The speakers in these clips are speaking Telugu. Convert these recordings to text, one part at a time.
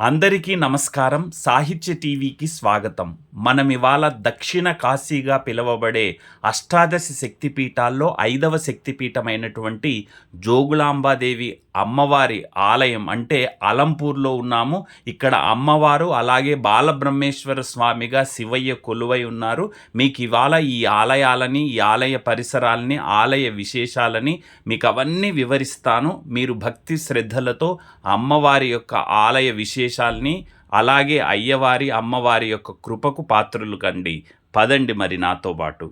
అందరికీ నమస్కారం. సాహిత్య టీవీకి స్వాగతం. మనం ఇవాళ దక్షిణ కాశీగా పిలువబడే అష్టాదశ శక్తిపీఠాల్లో ఐదవ శక్తిపీఠమైనటువంటి జోగులాంబాదేవి అమ్మవారి ఆలయం అంటే అలంపూర్లో ఉన్నాము. ఇక్కడ అమ్మవారు అలాగే బాలబ్రహ్మేశ్వర స్వామిగా శివయ్య కొలువై ఉన్నారు. మీకు ఇవాళ ఈ ఆలయాలని ఈ ఆలయ పరిసరాలని ఆలయ విశేషాలని మీకు అవన్నీ వివరిస్తాను. మీరు భక్తి శ్రద్ధలతో అమ్మవారి యొక్క ఆలయ విశేషాల్ని అలాగే అయ్యవారి అమ్మవారి యొక్క కృపకు పాత్రులు కండి. పదండి మరి నాతో పాటు.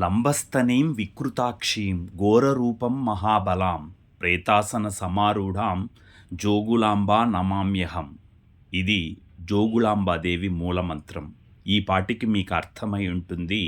లంబస్తనీం వికృతాక్షీం ఘోరరూపం మహాబలాం ప్రేతాసన సమారూఢాం జోగులాంబా నమామ్యహం. ఇది జోగులాంబాదేవి మూలమంత్రం. ఈ పాటికి మీకు అర్థమై ఉంటుంది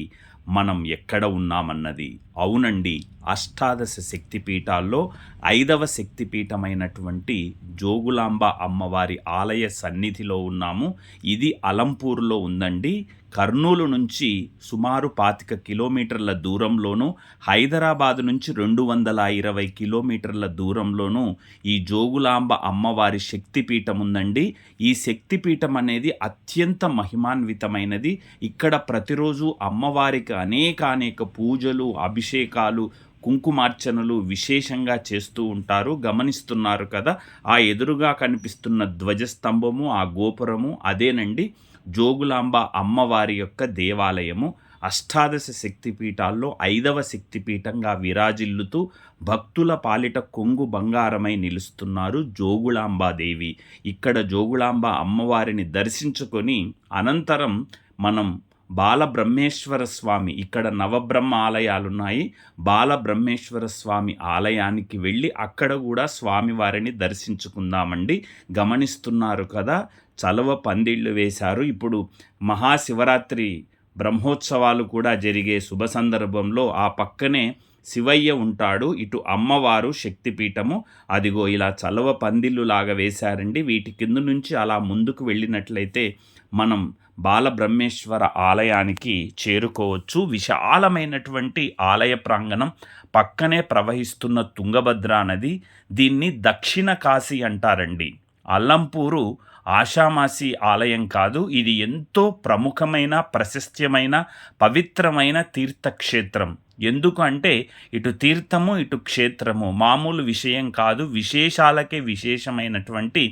మనం ఎక్కడ ఉన్నామన్నది. అవునండి అష్టాదశ శక్తిపీఠాల్లో ఐదవ శక్తిపీఠమైనటువంటి జోగులాంబ అమ్మవారి ఆలయ సన్నిధిలో ఉన్నాము. ఇది అలంపూర్లో ఉందండి. కర్నూలు నుంచి సుమారు పాతిక కిలోమీటర్ల దూరంలోనూ హైదరాబాద్ నుంచి రెండు వందల ఇరవై కిలోమీటర్ల దూరంలోనూ ఈ జోగులాంబ అమ్మవారి శక్తిపీఠం ఉందండి. ఈ శక్తిపీఠం అనేది అత్యంత మహిమాన్వితమైనది. ఇక్కడ ప్రతిరోజు అమ్మవారికి అనేక అనేక పూజలు అభిషేకాలు కుంకుమార్చనలు విశేషంగా చేస్తూ ఉంటారు గమనిస్తున్నారు కదా. ఆ ఎదురుగా కనిపిస్తున్న ధ్వజస్తంభము ఆ గోపురము అదేనండి జోగులాంబ అమ్మవారి యొక్క దేవాలయము. అష్టాదశ శక్తిపీఠాల్లో ఐదవ శక్తిపీఠంగా విరాజిల్లుతూ భక్తుల పాలిట కొంగు బంగారమై నిలుస్తున్నారు జోగులాంబాదేవి. ఇక్కడ జోగులాంబ అమ్మవారిని దర్శించుకొని అనంతరం మనం బాలబ్రహ్మేశ్వర స్వామి. ఇక్కడ నవబ్రహ్మ ఆలయాలున్నాయి. బాలబ్రహ్మేశ్వర స్వామి ఆలయానికి వెళ్ళి అక్కడ కూడా స్వామివారిని దర్శించుకుందామండి. గమనిస్తున్నారు కదా చలవ పందిళ్ళు వేశారు. ఇప్పుడు మహాశివరాత్రి బ్రహ్మోత్సవాలు కూడా జరిగే శుభ సందర్భంలో ఆ పక్కనే శివయ్య ఉంటాడు. ఇటు అమ్మవారు శక్తిపీఠము. అదిగో ఇలా చలవ పందిళ్ళు లాగా వేశారండి. వీటి కింద నుంచి అలా ముందుకు వెళ్ళినట్లయితే మనం బాలబ్రహ్మేశ్వర ఆలయానికి చేరుకోవచ్చు. విశాలమైనటువంటి ఆలయ ప్రాంగణం పక్కనే ప్రవహిస్తున్న తుంగభద్ర నది దీన్ని దక్షిణ కాశీ అంటారండి. అల్లంపూరు ఆషామాసి ఆలయం కాదు ఇది ఎంతో ప్రముఖమైన ప్రశస్త్యమైన పవిత్రమైన తీర్థక్షేత్రం. ఎందుకు అంటే ఇటు తీర్థము ఇటు క్షేత్రము మామూలు విషయం కాదు విశేషాలకే విశేషమైనటువంటి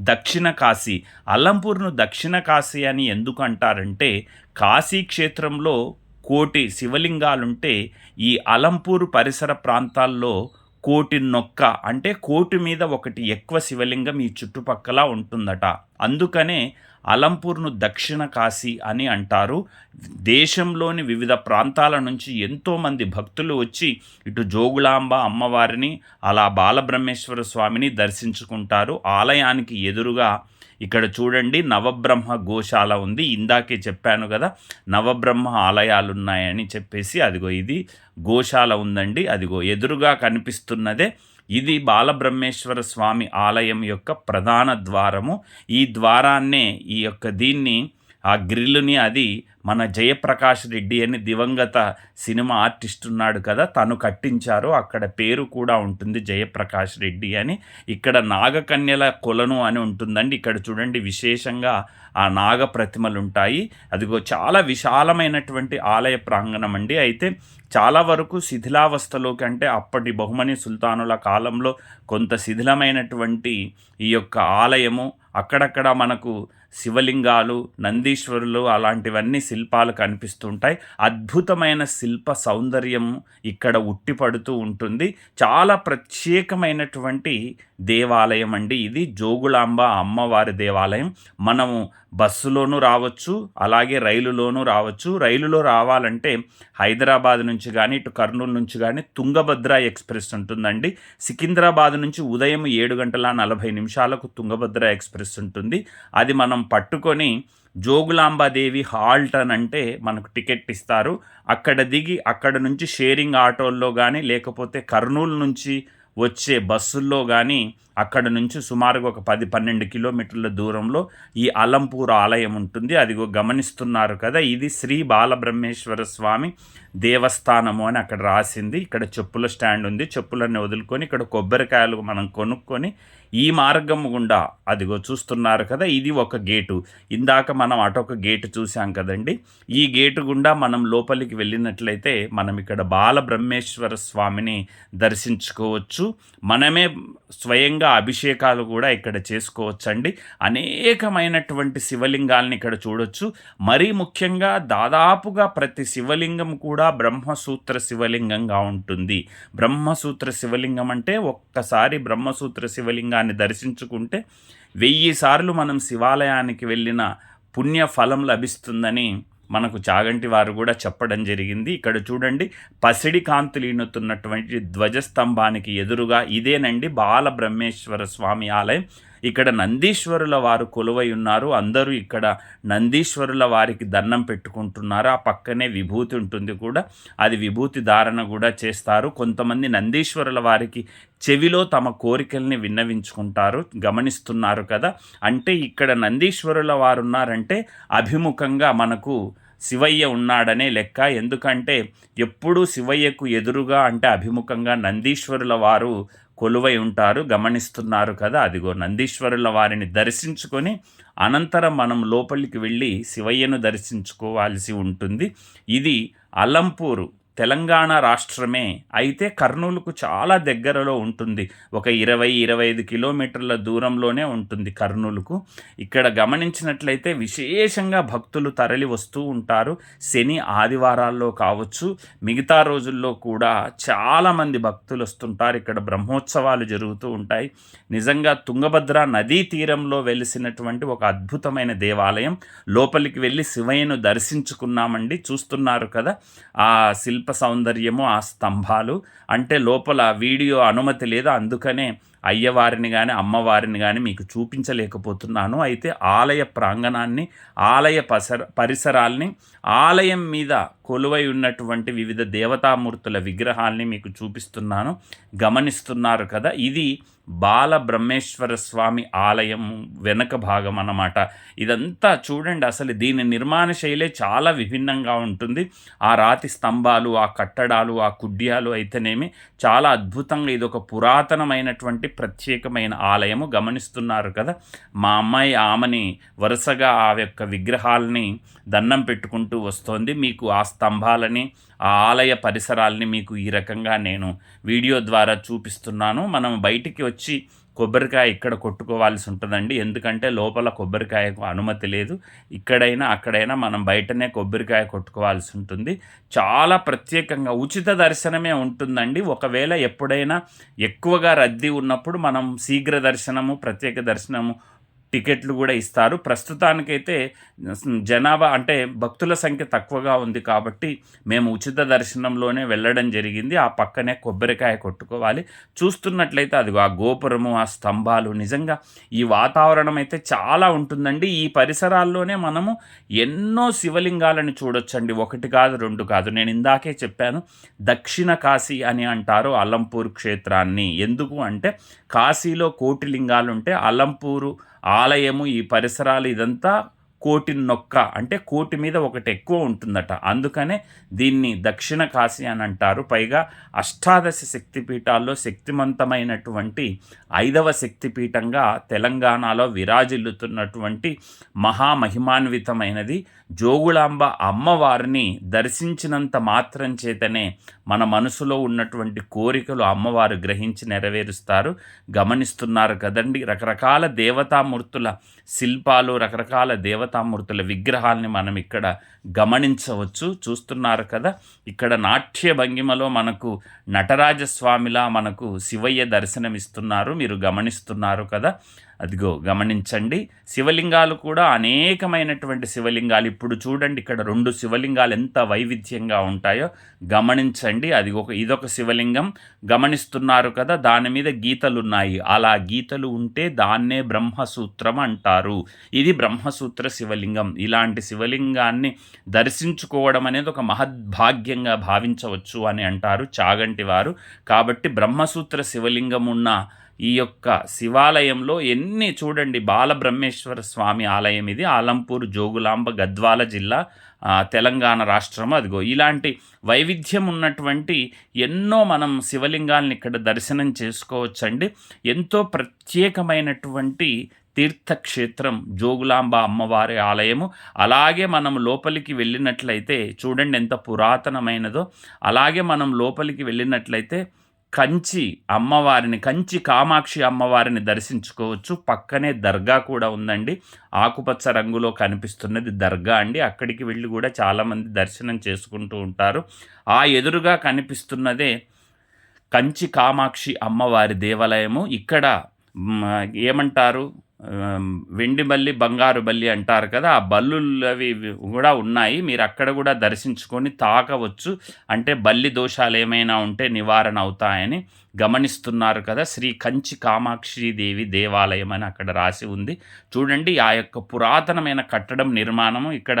దక్షిణ కాశీ. అల్లంపూర్ను దక్షిణ కాశీ అని ఎందుకు అంటారంటే కాశీ క్షేత్రంలో కోటి శివలింగాలుంటే ఈ అలంపూరు పరిసర ప్రాంతాల్లో కోటి నొక్క అంటే కోటి మీద ఒకటి ఎక్కువ శివలింగం ఈ చుట్టుపక్కల ఉంటుందట. అందుకనే అలంపూర్ను దక్షిణ కాశీ అని అంటారు. దేశంలోని వివిధ ప్రాంతాల నుంచి ఎంతోమంది భక్తులు వచ్చి ఇటు జోగులాంబ అమ్మవారిని అలా బాలబ్రహ్మేశ్వర స్వామిని దర్శించుకుంటారు. ఆలయానికి ఎదురుగా ఇక్కడ చూడండి నవబ్రహ్మ గోశాల ఉంది. ఇందాకే చెప్పాను కదా నవబ్రహ్మ ఆలయాలు ఉన్నాయని చెప్పేసి అదిగో ఇది గోశాల ఉందండి. అదిగో ఎదురుగా కనిపిస్తున్నదే ఇది బాలబ్రహ్మేశ్వర స్వామి ఆలయం యొక్క ప్రధాన ద్వారము. ఈ ద్వారాన్నే ఈ యొక్క దీన్ని ఆ గ్రిల్లుని అది మన జయప్రకాష్ రెడ్డి అని దివంగత సినిమా ఆర్టిస్ట్ ఉన్నాడు కదా తను కట్టించారు. అక్కడ పేరు కూడా ఉంటుంది జయప్రకాష్ రెడ్డి అని. ఇక్కడ నాగకన్యల కొలను అని ఉంటుందండి. ఇక్కడ చూడండి విశేషంగా ఆ నాగ ప్రతిమలు ఉంటాయి. అదిగో చాలా విశాలమైనటువంటి ఆలయ ప్రాంగణం అండి. అయితే చాలా వరకు శిథిలావస్థలోకి అంటే అప్పటి బహుమని సుల్తానుల కాలంలో కొంత శిథిలమైనటువంటి ఈ యొక్క ఆలయము అక్కడక్కడ మనకు శివలింగాలు నందీశ్వరులు అలాంటివన్నీ శిల్పాలు కనిపిస్తుంటాయి. అద్భుతమైన శిల్ప సౌందర్యం ఇక్కడ ఉట్టిపడుతూ ఉంటుంది. చాలా ప్రత్యేకమైనటువంటి దేవాలయం అండి ఇది. జోగులాంబ అమ్మవారి దేవాలయం. మనము బస్సులోనూ రావచ్చు అలాగే రైలులోనూ రావచ్చు. రైలులో రావాలంటే హైదరాబాద్ నుంచి కానీ ఇటు కర్నూలు నుంచి కానీ తుంగభద్ర ఎక్స్ప్రెస్ ఉంటుందండి. సికింద్రాబాద్ నుంచి ఉదయం ఏడు గంటల నలభై నిమిషాలకు తుంగభద్ర ఎక్స్ప్రెస్ ఉంటుంది. అది మనం పట్టుకొని జోగులాంబాదేవి హాల్ట్ అని అంటే మనకు టికెట్ ఇస్తారు. అక్కడ దిగి అక్కడ నుంచి షేరింగ్ ఆటోల్లో కానీ లేకపోతే కర్నూలు నుంచి వచ్చే బస్సుల్లో కానీ అక్కడ నుంచి సుమారుగా ఒక పది పన్నెండు కిలోమీటర్ల దూరంలో ఈ అలంపూర్ ఆలయం ఉంటుంది. అదిగో గమనిస్తున్నారు కదా ఇది శ్రీ బాలబ్రహ్మేశ్వర స్వామి దేవస్థానము అని అక్కడ రాసింది. ఇక్కడ చెప్పుల స్టాండ్ ఉంది. చెప్పులన్నీ వదులుకొని ఇక్కడ కొబ్బరికాయలు మనం కొనుక్కొని ఈ మార్గం గుండా అదిగో చూస్తున్నారు కదా ఇది ఒక గేటు. ఇందాక మనం అటొక గేటు చూసాం కదండి. ఈ గేటు గుండా మనం లోపలికి వెళ్ళినట్లయితే మనం ఇక్కడ బాలబ్రహ్మేశ్వర స్వామిని దర్శించుకోవచ్చు. మనమే స్వయంగా అభిషేకాలు కూడా ఇక్కడ చేసుకోవచ్చండి. అనేకమైనటువంటి శివలింగాల్ని ఇక్కడ చూడొచ్చు. మరీ ముఖ్యంగా దాదాపుగా ప్రతి శివలింగం కూడా బ్రహ్మసూత్ర శివలింగంగా ఉంటుంది. బ్రహ్మసూత్ర శివలింగం అంటే ఒక్కసారి బ్రహ్మసూత్ర శివలింగాన్ని దర్శించుకుంటే వెయ్యి సార్లు మనం శివాలయానికి వెళ్ళిన పుణ్య ఫలం లభిస్తుందని మనకు చాగంటి వారు కూడా చెప్పడం జరిగింది. ఇక్కడ చూడండి పసిడి కాంతులీనుతున్నటువంటి ధ్వజస్తంభానికి ఎదురుగా ఇదేనండి బాలబ్రహ్మేశ్వర స్వామి ఆలయం. ఇక్కడ నందీశ్వరుల వారు కొలువై ఉన్నారు. అందరూ ఇక్కడ నందీశ్వరుల వారికి దండం పెట్టుకుంటున్నారు. ఆ పక్కనే విభూతి ఉంటుంది కూడా. అది విభూతి ధారణ కూడా చేస్తారు. కొంతమంది నందీశ్వరుల వారికి చెవిలో తమ కోరికల్ని విన్నవించుకుంటారు గమనిస్తున్నారు కదా. అంటే ఇక్కడ నందీశ్వరుల వారు ఉన్నారంటే అభిముఖంగా మనకు శివయ్య ఉన్నాడనే లెక్క. ఎందుకంటే ఎప్పుడూ శివయ్యకు ఎదురుగా అంటే అభిముఖంగా నందీశ్వరుల వారు కొలువై ఉంటారు గమనిస్తున్నారు కదా. అదిగో నందీశ్వరుల వారిని దర్శించుకొని అనంతరం మనం లోపలికి వెళ్ళి శివయ్యను దర్శించుకోవాల్సి ఉంటుంది. ఇది అలంపూరు తెలంగాణ రాష్ట్రమే అయితే కర్నూలుకు చాలా దగ్గరలో ఉంటుంది. ఒక ఇరవై ఇరవై ఐదు కిలోమీటర్ల దూరంలోనే ఉంటుంది కర్నూలుకు. ఇక్కడ గమనించినట్లయితే విశేషంగా భక్తులు తరలి వస్తూ ఉంటారు. శని ఆదివారాల్లో కావచ్చు. మిగతా రోజుల్లో కూడా చాలామంది భక్తులు వస్తుంటారు. ఇక్కడ బ్రహ్మోత్సవాలు జరుగుతూ ఉంటాయి. నిజంగా తుంగభద్ర నదీ తీరంలో వెలిసినటువంటి ఒక అద్భుతమైన దేవాలయం. లోపలికి వెళ్ళి శివయ్యను దర్శించుకున్నామండి. చూస్తున్నారు కదా. ఆ శిల్ప శిల్ప సౌందర్యము ఆ స్తంభాలు. అంటే లోపల వీడియో అనుమతి లేదు. అందుకనే అయ్యవారిని కానీ అమ్మవారిని కానీ మీకు చూపించలేకపోతున్నాను. అయితే ఆలయ ప్రాంగణాన్ని ఆలయ పసర పరిసరాల్ని ఆలయం మీద కొలువై ఉన్నటువంటి వివిధ దేవతామూర్తుల విగ్రహాల్ని మీకు చూపిస్తున్నాను. గమనిస్తున్నారు కదా ఇది బాల బ్రహ్మేశ్వర స్వామి ఆలయం వెనక భాగం అన్నమాట. ఇదంతా చూడండి అసలు దీని నిర్మాణ శైలే చాలా విభిన్నంగా ఉంటుంది. ఆ రాతి స్తంభాలు ఆ కట్టడాలు ఆ కుడ్యాలు అయితేనేమి చాలా అద్భుతంగా ఇది ఒక పురాతనమైనటువంటి ప్రత్యేకమైన ఆలయము గమనిస్తున్నారు కదా. మా అమ్మాయి ఆమెని వరుసగా ఆ యొక్క విగ్రహాలని దండం పెట్టుకుంటూ వస్తోంది. మీకు ఆ స్తంభాలని ఆ ఆలయ పరిసరాల్ని మీకు ఈ రకంగా నేను వీడియో ద్వారా చూపిస్తున్నాను. మనం బయటికి వచ్చి కొబ్బరికాయ ఇక్కడ కొట్టుకోవాల్సి ఉంటుందండి. ఎందుకంటే లోపల కొబ్బరికాయకు అనుమతి లేదు. ఇక్కడైనా అక్కడైనా మనం బయటనే కొబ్బరికాయ కొట్టుకోవాల్సి ఉంటుంది. చాలా ప్రత్యేకంగా ఉచిత దర్శనమే ఉంటుందండి. ఒకవేళ ఎప్పుడైనా ఎక్కువగా రద్దీ ఉన్నప్పుడు మనం శీఘ్ర దర్శనము ప్రత్యేక దర్శనము టికెట్లు కూడా ఇస్తారు. ప్రస్తుతానికైతే జనాభా అంటే భక్తుల సంఖ్య తక్కువగా ఉంది కాబట్టి మేము ఉచిత దర్శనంలోనే వెళ్ళడం జరిగింది. ఆ పక్కనే కొబ్బరికాయ కొట్టుకోవాలి. చూస్తున్నట్లయితే అది ఆ గోపురము ఆ స్తంభాలు నిజంగా ఈ వాతావరణం అయితే చాలా ఉంటుందండి. ఈ పరిసరాల్లోనే మనము ఎన్నో శివలింగాలను చూడొచ్చండి. ఒకటి కాదు రెండు కాదు. నేను ఇందాకే చెప్పాను దక్షిణ కాశీ అని అంటారు అలంపూర్ క్షేత్రాన్ని. ఎందుకు అంటే కాశీలో కోటి లింగాలు ఉంటే ఆలయము ఈ పరిసరాలు ఇదంతా కోటి నొక్క అంటే కోటి మీద ఒకటి ఎక్కువ ఉంటుందట. అందుకనే దీన్ని దక్షిణ కాశీ అని అంటారు. పైగా అష్టాదశ శక్తిపీఠాల్లో శక్తివంతమైనటువంటి ఐదవ శక్తిపీఠంగా తెలంగాణలో విరాజిల్లుతున్నటువంటి మహామహిమాన్వితమైనది జోగులాంబ అమ్మవారిని దర్శించినంత మాత్రం చేతనే మన మనసులో ఉన్నటువంటి కోరికలు అమ్మవారు గ్రహించి నెరవేరుస్తారు. గమనిస్తున్నారు కదండి రకరకాల దేవతామూర్తుల శిల్పాలు రకరకాల దేవత దేవతామూర్తుల విగ్రహాల్ని మనం ఇక్కడ గమనించవచ్చు. చూస్తున్నారు కదా ఇక్కడ నాట్య భంగిమలో మనకు నటరాజస్వామిలా మనకు శివయ్య దర్శనమిస్తున్నారు. మీరు గమనిస్తున్నారు కదా అదిగో గమనించండి శివలింగాలు కూడా అనేకమైనటువంటి శివలింగాలు. ఇప్పుడు చూడండి ఇక్కడ రెండు శివలింగాలు ఎంత వైవిధ్యంగా ఉంటాయో గమనించండి. అది ఒక ఇదొక శివలింగం. గమనిస్తున్నారు కదా దాని మీద గీతలు ఉన్నాయి అలా గీతలు ఉంటే దాన్నే బ్రహ్మసూత్రం అంటారు. ఇది బ్రహ్మసూత్ర శివలింగం. ఇలాంటి శివలింగాన్ని దర్శించుకోవడం అనేది ఒక మహద్భాగ్యంగా భావించవచ్చు అని అంటారు చాగంటి వారు. కాబట్టి బ్రహ్మసూత్ర శివలింగం ఉన్న ఈ యొక్క శివాలయంలో ఎన్ని చూడండి బాలబ్రహ్మేశ్వర స్వామి ఆలయం ఇది ఆలంపూర్ జోగులాంబ గద్వాల జిల్లా తెలంగాణ రాష్ట్రం అదిగో. ఇలాంటి వైవిధ్యం ఉన్నటువంటి ఎన్నో మనం శివలింగాలను ఇక్కడ దర్శనం చేసుకోవచ్చండి. ఎంతో ప్రత్యేకమైనటువంటి తీర్థక్షేత్రం జోగులాంబ అమ్మవారి ఆలయము. అలాగే మనం లోపలికి వెళ్ళినట్లయితే చూడండి ఎంత పురాతనమైనదో అలాగే మనం లోపలికి వెళ్ళినట్లయితే కంచి అమ్మవారిని కంచి కామాక్షి అమ్మవారిని దర్శించుకోవచ్చు. పక్కనే దర్గా కూడా ఉందండి. ఆకుపచ్చ రంగులో కనిపిస్తున్నది దర్గా అండి. అక్కడికి వెళ్ళి కూడా చాలామంది దర్శనం చేసుకుంటూ ఉంటారు. ఆ ఎదురుగా కనిపిస్తున్నదే కంచి కామాక్షి అమ్మవారి దేవాలయము. ఇక్కడ ఏమంటారు? వెండి బల్లి బంగారు బల్లి అంటారు కదా ఆ బల్లులు అవి కూడా ఉన్నాయి. మీరు అక్కడ కూడా దర్శించుకొని తాకవచ్చు అంటే బల్లి దోషాలు ఏమైనా ఉంటే నివారణ అవుతాయని గమనిస్తున్నారు కదా శ్రీ కంచి కామాక్షి దేవి దేవాలయం అని అక్కడ రాసి ఉంది. చూడండి ఆ యొక్క పురాతనమైన కట్టడం నిర్మాణము ఇక్కడ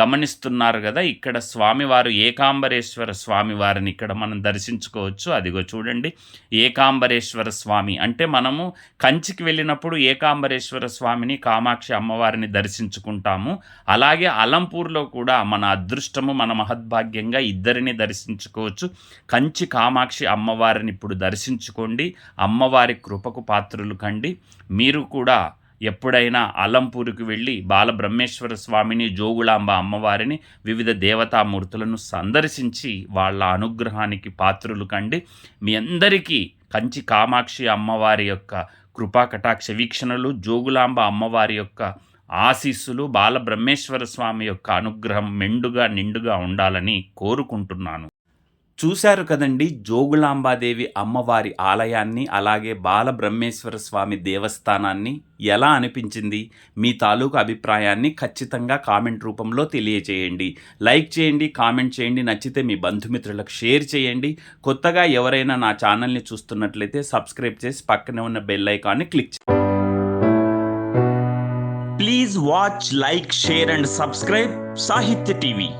గమనిస్తున్నారు కదా ఇక్కడ స్వామివారు ఏకాంబరేశ్వర స్వామివారిని ఇక్కడ మనం దర్శించుకోవచ్చు. అదిగో చూడండి ఏకాంబరేశ్వర స్వామి అంటే మనము కంచికి వెళ్ళినప్పుడు ఏకాంబరేశ్వర స్వామిని కామాక్షి అమ్మవారిని దర్శించుకుంటాము. అలాగే అలంపూర్లో కూడా మన అదృష్టము మన మహద్భాగ్యంగా ఇద్దరిని దర్శించుకోవచ్చు. కంచి కామాక్షి అమ్మవారిని ఇప్పుడు దర్శించుకోండి అమ్మవారి కృపకు పాత్రులు కండి. మీరు కూడా ఎప్పుడైనా అలంపూరుకు వెళ్ళి బాలబ్రహ్మేశ్వర స్వామిని జోగులాంబ అమ్మవారిని వివిధ దేవతామూర్తులను సందర్శించి వాళ్ళ అనుగ్రహానికి పాత్రులు కండి. మీ అందరికీ కంచి కామాక్షి అమ్మవారి యొక్క కృపా కటాక్ష వీక్షణలు జోగులాంబ అమ్మవారి యొక్క ఆశీస్సులు బాలబ్రహ్మేశ్వర స్వామి యొక్క అనుగ్రహం మెండుగా నిండుగా ఉండాలని కోరుకుంటున్నాను. చూశారు కదండి జోగులాంబాదేవి అమ్మవారి ఆలయాన్ని అలాగే బాలబ్రహ్మేశ్వర స్వామి దేవస్థానాన్ని ఎలా అనిపించింది? మీ తాలూకు అభిప్రాయాన్ని ఖచ్చితంగా కామెంట్ రూపంలో తెలియచేయండి. లైక్ చేయండి కామెంట్ చేయండి నచ్చితే మీ బంధుమిత్రులకు షేర్ చేయండి. కొత్తగా ఎవరైనా నా ఛానల్ని చూస్తున్నట్లయితే సబ్స్క్రైబ్ చేసి పక్కనే ఉన్న బెల్ ఐకాన్ని క్లిక్ చేయండి please watch like share and subscribe Sahitya TV.